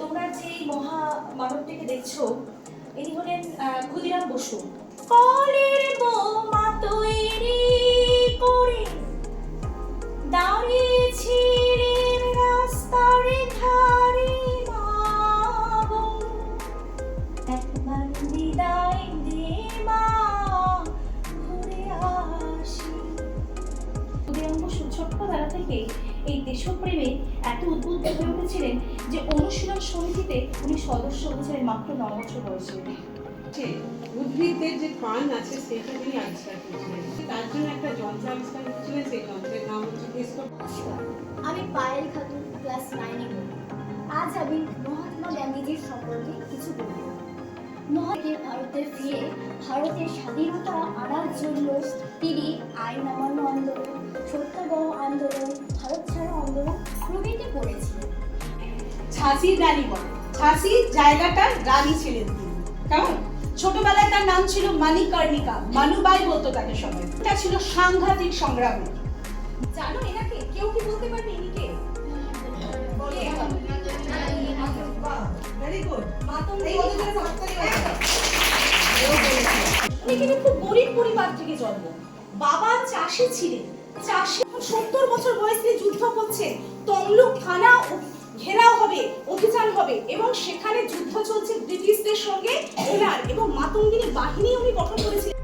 তোমরা যে মহা মানবটিকে দেখছ, ইনি হলেন ক্ষুদিরাম বসু। কলের বোমা তৈরি করে দাঁড়িয়েছিলেন রাস্তার ধারে একবার দে মা থেকে এই দেশপ্রেমে এত উদ্বুদ্ধ হয়ে উঠেছিলেন যে অনুশীলন সমিতিতে উনি সদস্য হয়েছিলেন মাত্র ন বছর বয়সে। উদ্ভিদের যে প্রাণ আছে সেটা তিনি আবিষ্কার করেছিলেন তার জন্য একটা যন্ত্র আবিষ্কার করেছিলেন সেই যন্ত্রের নাম হচ্ছে আমি পায়েল খাতুন ক্লাস নাইনে আজ আমি মহাত্মা গান্ধীজির সম্পর্কে কিছু বলব। মহাত্মা ভারতে ফিরে ভারতের স্বাধীনতা আনার জন্য তিনি আইন অমান্য আন্দোলন ঝাঁসির রানী বলে ঝাঁসির জায়গাটার রানী ছিলেন তিনি। কেমন? ছোটবেলায় তার নাম ছিল মানিকর্ণিকা। মানুবাই বলতো তাকে সবাই। ছিল সাংঘাতিক সংগ্রামী। জানো এনাকে কেউ কি বলতে পারবে ইনিকে ভেরি গুড উনি কিন্তু খুব গরিব পরিবার থেকে জন্ম। বাবা চাষি ছিলেন। চাষি সত্তর বছর বয়সে যুদ্ধ করছে তমলুক থানা ঘেরাও হবে, অভিযান হবে এবং সেখানে যুদ্ধ চলছে ব্রিটিশদের সঙ্গে ওনার এবং মাতঙ্গিনী বাহিনী উনি গঠন করেছিলেন